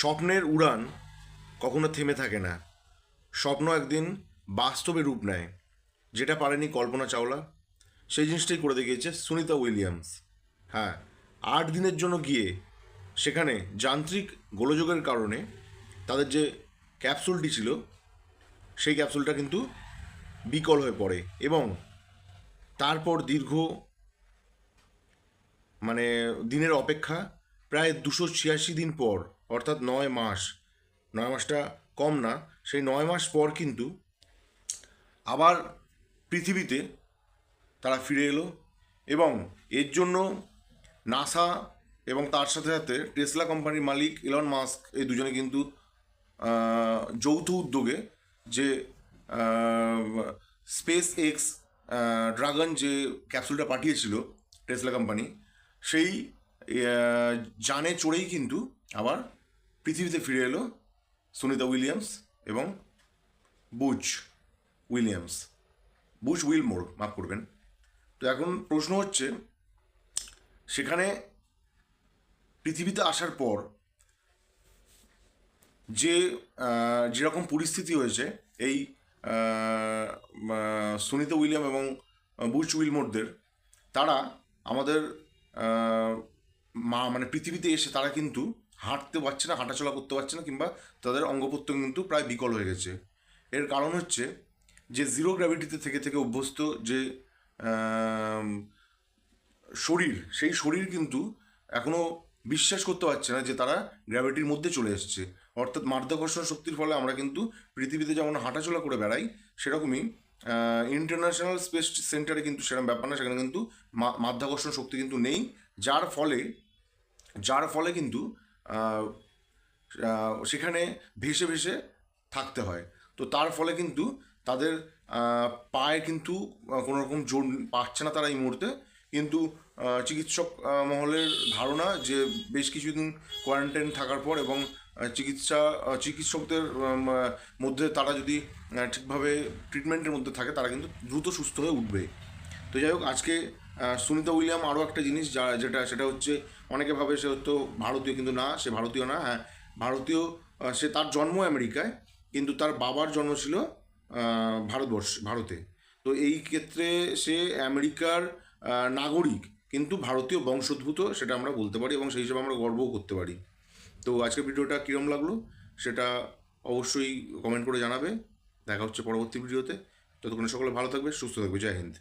স্বপ্নের উড়ান কখনো থেমে থাকে না। স্বপ্ন একদিন বাস্তবে রূপ নেয়, যেটা পারেনি কল্পনা চাওলা। সেই জিনিসটাই করে দেখিয়েছে সুনিতা উইলিয়ামস। হ্যাঁ আট দিনের জন্য গিয়ে সেখানে যান্ত্রিক গোলযোগের কারণে তাদের যে ক্যাপসুলটি ছিল, সেই ক্যাপসুলটা কিন্তু বিকল হয়ে পড়ে এবং তারপর দীর্ঘ মানে দিনের অপেক্ষা প্রায় দুশো ছিয়াশি দিন পর অর্থাৎ নয় মাস। নয় মাসটা কম না, সেই নয় মাস পর কিন্তু আবার পৃথিবীতে তারা ফিরে এলো এবং এর জন্য নাসা এবং তার সাথে সাথে টেসলা কোম্পানির মালিক ইলন মাস্ক এই দুজনে কিন্তু যৌথ উদ্যোগে যে স্পেস এক্স ড্রাগন যে ক্যাপসুলটা পাঠিয়েছিল টেসলা কোম্পানি, সেই যানে চড়েই কিন্তু আবার পৃথিবীতে ফিরে এলো সুনিতা উইলিয়ামস এবং বুচ উইলিয়ামস। বুশ উইলমোর, মাফ করবেন। তো এখন প্রশ্ন হচ্ছে, সেখানে পৃথিবীতে আসার পর যে যেরকম পরিস্থিতি হয়েছে, এই সুনিতা উইলিয়াম এবং বুচ উইলমোরদের, তারা আমাদের মা মানে পৃথিবীতে এসে তারা কিন্তু হাঁটতে পারছে না, হাঁটাচলা করতে পারছে না, কিংবা তাদের অঙ্গ প্রত্যঙ্গ কিন্তু প্রায় বিকল হয়ে গেছে। এর কারণ হচ্ছে যে জিরো গ্র্যাভিটিতে থেকে থেকে অভ্যস্ত যে শরীর, সেই শরীর কিন্তু এখনও বিশ্বাস করতে পারছে না যে তারা গ্র্যাভিটির মধ্যে চলে এসেছে। অর্থাৎ মাধ্যাকর্ষণ শক্তির ফলে আমরা কিন্তু পৃথিবীতে যেমন হাঁটাচলা করে বেড়াই, সেরকমই ইন্টারন্যাশনাল স্পেস সেন্টারে কিন্তু সেরকম ব্যাপার না, সেখানে কিন্তু মাধ্যাকর্ষণ শক্তি কিন্তু নেই। যার ফলে যার ফলে কিন্তু সেখানে ভেসে ভেসে থাকতে হয়। তো তার ফলে কিন্তু তাদের পায়ে কিন্তু কোনো রকম জোর পাচ্ছে না তারা এই মুহূর্তে। কিন্তু চিকিৎসক মহলের ধারণা যে বেশ কিছুদিন কোয়ারেন্টাইন থাকার পর এবং চিকিৎসা চিকিৎসকদের মধ্যে তারা যদি ঠিকভাবে ট্রিটমেন্টের মধ্যে থাকে, তারা কিন্তু দ্রুত সুস্থ হয়ে উঠবে। তো যাই হোক, আজকে সুনিতা উইলিয়াম আরও একটা জিনিস যা, যেটা, সেটা হচ্ছে অনেকে ভাবে সে হয়তো ভারতীয়, কিন্তু না, সে ভারতীয় না হ্যাঁ ভারতীয় সে তার জন্ম আমেরিকায়, কিন্তু তার বাবার জন্ম ছিল ভারতবর্ষ, ভারতে। তো এই ক্ষেত্রে সে আমেরিকার নাগরিক, কিন্তু ভারতীয় বংশোদ্ভূত, সেটা আমরা বলতে পারি এবং সেই হিসাবে আমরা গর্বও করতে পারি। তো আজকের ভিডিওটা কীরকম লাগল, সেটা অবশ্যই কমেন্ট করে জানাবে। দেখা হচ্ছে পরবর্তী ভিডিওতে। ততক্ষণে সকলে ভালো থাকবে, সুস্থ থাকবে। জয় হিন্দ।